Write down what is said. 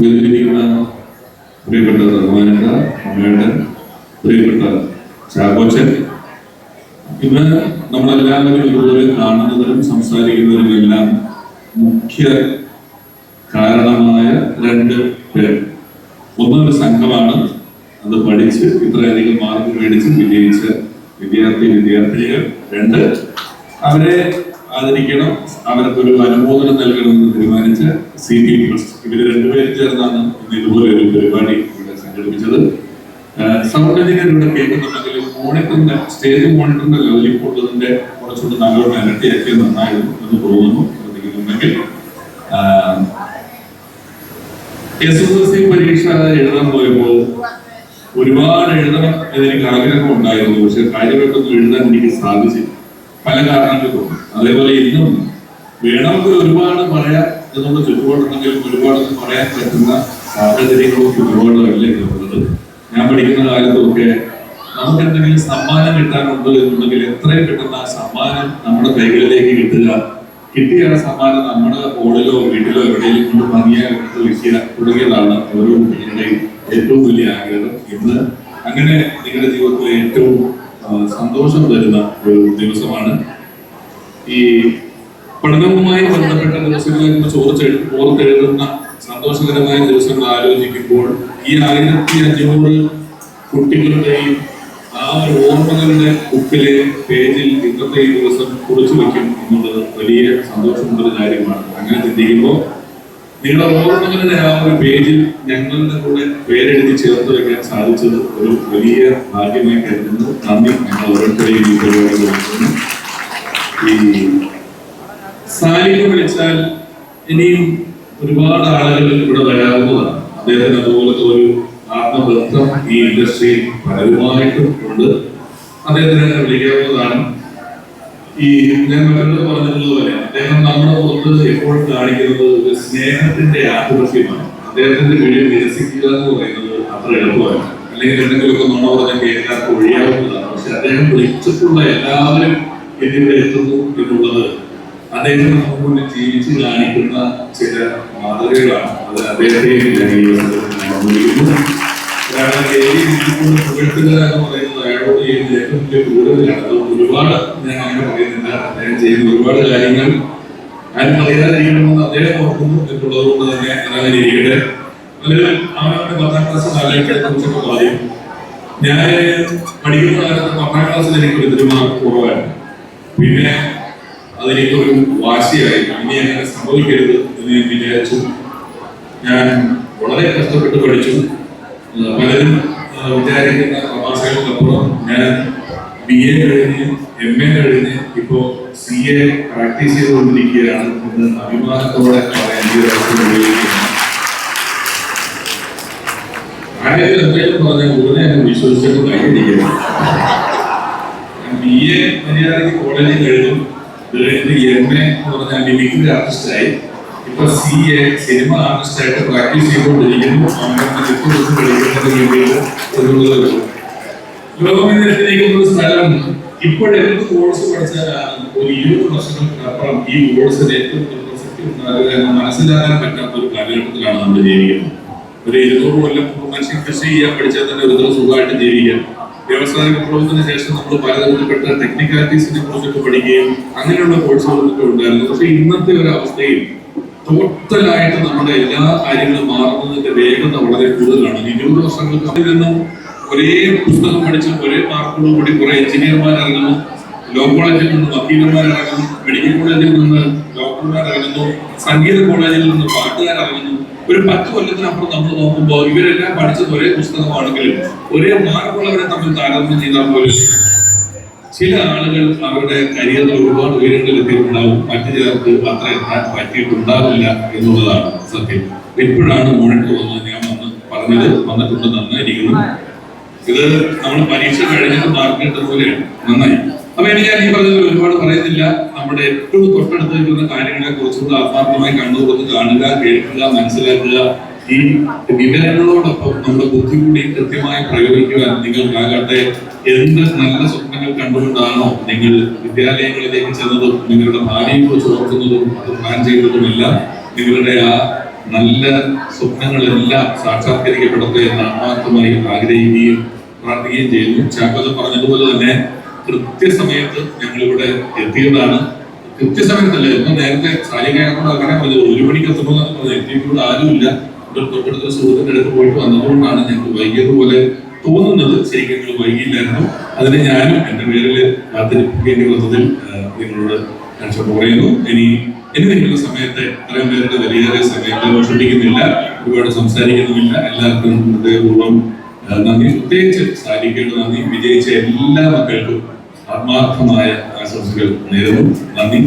വേദിയിരിക്കുന്ന പ്രിയപ്പെട്ട റഹ്മാനക്ക അമ്മയുടെ പ്രിയപ്പെട്ട ചാക്കോച്ചൻ. ഇന്ന് നമ്മളെല്ലാവരും ഇതുപോലെ കാണുന്നതിനും സംസാരിക്കുന്നതിനും എല്ലാം മുഖ്യ കാരണമായ രണ്ട് പേർ. ഒന്നൊരു സംഘമാണ്. അത് പഠിച്ച് ഇത്രയധികം മാർക്ക് മേടിച്ച് വിജയിച്ച വിദ്യാർത്ഥി വിദ്യാർത്ഥിനികൾ രണ്ട്. അവരെ ആദരിക്കണം. അവർക്ക് ഒരു അനുമോദനം നൽകണമെന്ന് തീരുമാനിച്ച് സി പി ട്രസ്റ്റ് ഇവർ രണ്ടുപേരും ചേർന്നാണ് ഇന്ന് ഇതുപോലെ ഒരു പരിപാടി ഇവിടെ സംഘടിപ്പിച്ചത്. സൗണ്ട് കേൾക്കുന്നുണ്ടെങ്കിൽ മോണിറ്ററിന്റെ സ്റ്റേജ് മോണിറ്ററിന്റെ ലെവലിൽ കൊണ്ടതിന്റെ കുറച്ചുകൂടി നല്ലോണം ഇരട്ടിയാക്കിയത് നന്നായിരുന്നു എന്ന് തോന്നുന്നു. ശ്രദ്ധിക്കുന്നുണ്ടെങ്കിൽ എസ് എസ് എൽ സി പരീക്ഷ എഴുതാൻ പോയപ്പോൾ ഒരുപാട് എഴുതണം എന്നെനിക്ക് ആഗ്രഹം ഉണ്ടായിരുന്നു. പക്ഷെ കാര്യമായിട്ടൊന്നും എഴുതാൻ എനിക്ക് സാധിച്ചില്ല. പല കാരണങ്ങൾ അതേപോലെ ഇന്നും വേണമെങ്കിൽ ഒരുപാട് പറയാൻ എന്നുള്ള ചുറ്റുപാടുണ്ടെങ്കിലും ഒരുപാട് പറയാൻ പറ്റുന്ന സാഹചര്യങ്ങളും ചുറ്റുപാടും അല്ല ഉള്ളത്? ഞാൻ പഠിക്കുന്ന കാലത്തൊക്കെ നമുക്ക് എന്തെങ്കിലും സമ്മാനം കിട്ടാനുണ്ട് എന്നുണ്ടെങ്കിൽ എത്രയും പെട്ടെന്ന് ആ സമ്മാനം നമ്മുടെ കൈകളിലേക്ക് കിട്ടുക. കിട്ടിയ സമ്മാനം നമ്മുടെ ഹോളിലോ വീട്ടിലോ എവിടെയും കൊണ്ട് ഭംഗിയായി എടുത്ത് വെക്കുക തുടങ്ങിയതാണ് ഓരോ കുട്ടികളുടെയും ഏറ്റവും വലിയ ആഗ്രഹം. ഇന്ന് അങ്ങനെ നിങ്ങളുടെ ജീവിതത്തിലെ ഏറ്റവും സന്തോഷം തരുന്ന ഒരു ദിവസമാണ്. ഈ പഠനവുമായി ബന്ധപ്പെട്ട ദിവസങ്ങളെ കുറിച്ച് ഓർത്തെഴു ഓർത്തെഴുതുന്ന സന്തോഷകരമായ ദിവസങ്ങൾ ആലോചിക്കുമ്പോൾ ഈ ആയിരത്തി അഞ്ഞൂറ് കുട്ടികളുടെയും ആ ഒരു ഓർമ്മകളുടെ ബുക്കിലെ പേജിൽ ഇന്നത്തെ ഈ ദിവസം കുറിച്ചു വയ്ക്കും എന്നുള്ളത് വലിയ സന്തോഷമുള്ളൊരു കാര്യമാണ്. അങ്ങനെ ചിന്തിക്കുമ്പോൾ നിങ്ങളുടെ ഓർമ്മകളിൽ ആ ഒരു പേജിൽ ഞങ്ങളുടെ കൂടെ പേരെഴുതി ചേർത്ത് വെക്കാൻ സാധിച്ചത് ഒരു വലിയ ഭാഗ്യമായി കരുതുന്നു. നന്ദി. ഞങ്ങൾ ഓരോരുത്തരെയും ഈ പരിപാടി വിളിച്ചാൽ ഇനിയും ഒരുപാട് ആളുകൾ ഇവിടെ വരാവുന്നതാണ്. അദ്ദേഹത്തിന് അതുപോലത്തെ ഒരു ആത്മബന്ധം ഈ ഇൻഡസ്ട്രിയിൽ പലരുമായിട്ടും ഉണ്ട്. അദ്ദേഹത്തിന് വിളിക്കാവുന്നതാണ്. ഈ ഞാൻ മറ്റൊരു പറഞ്ഞതുപോലെ അദ്ദേഹം നമ്മുടെ പുറത്ത് എപ്പോഴും കാണിക്കുന്നത് ഒരു സ്നേഹത്തിന്റെ ആധിപത്യമാണ്. അദ്ദേഹത്തിന്റെ വീട് നിരസിക്കുക എന്ന് പറയുന്നത് അത്ര എളുപ്പമല്ല. അല്ലെങ്കിൽ എന്തെങ്കിലുമൊക്കെ നുണ പറഞ്ഞ കേൾക്കാൻ ഒഴിയാവുന്നതാണ്. പക്ഷെ അദ്ദേഹം വിളിച്ചിട്ടുള്ള എല്ലാവരും എന്നിവിടെ എത്തുന്നു എന്നുള്ളത് അദ്ദേഹം നമുക്ക് മുന്നിൽ ജീവിച്ച് കാണിക്കുന്ന ചില മാതൃകകളാണ്. അത് അദ്ദേഹത്തെ കാരണം ഇരിക്കുന്ന പുകഴ്ത്തുക എന്ന് പറയുന്നത് അയാളോട് ചെയ്യുന്ന ഏറ്റവും വലിയ കൂടുതലാണ് അതുകൊണ്ട് ഒരുപാട് ഞാൻ അങ്ങനെ പറയുന്നില്ല. അദ്ദേഹം ചെയ്യുന്ന ഒരുപാട് കാര്യങ്ങൾ ആരും അറിയാതിരിക്കണമെന്ന് അദ്ദേഹം ഓർക്കുന്നു എന്നുള്ളത് കൊണ്ട് തന്നെ അങ്ങനെ ഇരിക്കട്ടെ അതിൽ അവരുടെ പത്താം ക്ലാസ് കാലഘട്ടത്തെ കുറിച്ചൊക്കെ പറയും. ഞാൻ പഠിക്കുന്ന കാലത്ത് പത്താം ക്ലാസ്സിൽ എനിക്ക് ഒരു മാർക്ക് കുറവായിരുന്നു. പിന്നെ അതെനിക്കൊരു വാശിയായി. ഇനി അങ്ങനെ സംഭവിക്കരുത് എന്ന് ഞാൻ വിചാരിച്ചു. ഞാൻ വളരെ കഷ്ടപ്പെട്ട് പഠിച്ചു. പലരും വിചാരിക്കുന്ന തമാശകൾക്കപ്പുറം ഞാൻ ബി എ കഴിഞ്ഞ് എം എ കഴിഞ്ഞ് ഇപ്പോ സി എ പ്രാക്ടീസ് ചെയ്തുകൊണ്ടിരിക്കുകയാണ് എന്ന് അഭിമാനത്തോടെ പറയാൻ ഈ ഒരു അവസരം ഉപയോഗിക്കുന്നു. ആരെങ്കിലും എന്തെങ്കിലും പറഞ്ഞാൽ ഉടനെ എന്നെ വിശ്വസിച്ചിട്ട് കഴിഞ്ഞിരിക്കുന്നു. ബി എ മര്യാദയ്ക്ക് കോളേജിൽ കഴിഞ്ഞു. എ എന്ന് പറഞ്ഞാൽ മിമിക്രി ആർട്ടിസ്റ്റായി ഇപ്പൊ സി എ സിനിമ ആർട്ടിസ്റ്റായിട്ട് പ്രാക്ടീസ് ചെയ്തുകൊണ്ടിരിക്കുന്നു. ദിവസം കളിക്കുന്നത് ഒരു ഒരു സ്ഥലം ഇപ്പോഴെന്ത് കോഴ്സ് പഠിച്ചാലാണ് ഒരു ഇരുപത് വർഷങ്ങൾക്കപ്പുറം ഈ കോഴ്സിന് ഏറ്റവും പ്രസക്തി ഉണ്ടാകുക എന്ന് മനസ്സിലാക്കാൻ പറ്റാത്ത ഒരു കാലഘട്ടത്തിലാണ് നമ്മൾ ജീവിക്കുന്നത്. ഒരു ഇരുന്നൂറ് കൊല്ലം മനുഷ്യൻ കൃഷി ചെയ്യാൻ പഠിച്ചാൽ തന്നെ ഒരു സുഖമായിട്ട് ജീവിക്കാം. വ്യവസായ വിപ്ലവത്തിന് ശേഷം നമ്മൾ പലതരത്തിൽപ്പെട്ട ടെക്നിക്കാലിറ്റീസിനെ കുറിച്ചൊക്കെ പഠിക്കുകയും അങ്ങനെയുള്ള കോഴ്സുകളൊക്കെ ഉണ്ടായിരുന്നു. പക്ഷെ ഇന്നത്തെ ഒരു അവസ്ഥയിൽ ടോട്ടലായിട്ട് നമ്മുടെ എല്ലാ കാര്യങ്ങളും മാറുന്നതിന്റെ വേഗത വളരെ കൂടുതലാണ്. ഇരുപത് വർഷങ്ങൾക്ക് അതിൽ നിന്നും ഒരേ പുസ്തകം പഠിച്ച് ഒരേ മാർക്കോട് കൂടി കുറെ എഞ്ചിനീയർമാർ ലോ കോളേജിൽ നിന്ന് വക്കീലന്മാർ മെഡിക്കൽ കോളേജിൽ നിന്ന് ഡോക്ടർമാർ സംഗീത കോളേജിൽ നിന്ന് പാട്ടുകാർ ഒരു പത്ത് കൊല്ലത്തിനപ്പുറം നമ്മൾ നോക്കുമ്പോൾ ഇവരെല്ലാം പഠിച്ചത് ഒരേ പുസ്തകമാണെങ്കിലും ഒരേ മാർക്കുള്ളവരെ തമ്മിൽ താരതമ്യം ചെയ്താൽ പോലും ചില ആളുകൾ അവരുടെ കരിയറിൽ ഒരുപാട് ഉയരങ്ങളിൽ എത്തിയിട്ടുണ്ടാവും. മറ്റു ചിലർക്ക് അത്ര എത്താൻ പറ്റിയിട്ടുണ്ടാവില്ല എന്നുള്ളതാണ് സത്യം. എപ്പോഴാണ് മോണിറ്റർ വന്നത്. ഞാൻ വന്ന് പറഞ്ഞത് വന്നിട്ടുണ്ട്. നന്നായിരിക്കുന്നു. ഇത് നമ്മൾ പരീക്ഷ കഴിഞ്ഞിട്ട് മാർക്ക് കിട്ടുന്ന പോലെയാണ്. നന്നായി. അപ്പൊ എനിക്ക് ഞാൻ ഈ പറഞ്ഞത് ഒരുപാട് പറയുന്നില്ല. നമ്മുടെ ഏറ്റവും തൊട്ടടുത്ത് നിൽക്കുന്ന കാര്യങ്ങളെ കുറിച്ചുകൂടെ ആത്മാർത്ഥമായി കണ്ടുപോകുന്നത് കാണുക കേൾക്കുക മനസ്സിലാക്കുക ഈ വിവരങ്ങളോടൊപ്പം നമ്മുടെ ബുദ്ധി കൂടി കൃത്യമായി പ്രയോഗിക്കുവാൻ നിങ്ങൾക്കാകട്ടെ എന്ത് നല്ല സ്വപ്നങ്ങൾ കണ്ടുകൊണ്ടാണോ നിങ്ങൾ വിദ്യാലയങ്ങളിലേക്ക് ചെന്നതും നിങ്ങളുടെ ഭാവിയെ കുറിച്ച് ഓർക്കുന്നതും അത് പ്ലാൻ ചെയ്തതുമെല്ലാം നിങ്ങളുടെ ആ നല്ല സ്വപ്നങ്ങളെല്ലാം സാക്ഷാത്കരിക്കപ്പെടട്ടെ എന്ന് ആത്മാർത്ഥമായി ആഗ്രഹിക്കുകയും പ്രാർത്ഥിക്കുകയും ചെയ്യുന്നു. ചാക്കോജൻ പറഞ്ഞതുപോലെ തന്നെ കൃത്യസമയത്ത് ഞങ്ങളിവിടെ എത്തിയതാണ്. കൃത്യസമയത്തല്ല ഇപ്പൊ നേരത്തെ സാരികയോട് അങ്ങനെ പറഞ്ഞത് ഒരു മണിക്ക് എത്തുമ്പോൾ എത്തിയിട്ടുള്ള ആരുമില്ല. തൊട്ടടുത്ത സുഹൃത്തിന്റെ അടുത്ത് പോയിട്ട് വന്നതുകൊണ്ടാണ് ഞങ്ങൾക്ക് വൈകിയതുപോലെ തോന്നുന്നത്. ശരിക്കും ഞങ്ങൾ വൈകിയില്ലായിരുന്നു. അതിന് ഞാനും എന്റെ പേരിൽ കാത്തിരിപ്പിക്കേണ്ടി വന്നതിൽ നിങ്ങളോട് ഞാൻ ക്ഷമ പറയുന്നു. ഇനി ഇനി നിങ്ങളുടെ സമയത്തെ ഇത്രയും പേരുടെ വലിയേറെ സമയത്തെ വിഷമിക്കുന്നില്ല ഒരുപാട് സംസാരിക്കുന്നുമില്ല. എല്ലാവർക്കും ഹൃദയപൂർവം നന്ദി. പ്രത്യേകിച്ച് സാരിക്കയുടെ നന്ദി വിജയിച്ച എല്ലാ മക്കൾക്കും ആത്മാർത്ഥമായ ആശംസകൾ നേരുന്നു. നന്ദി.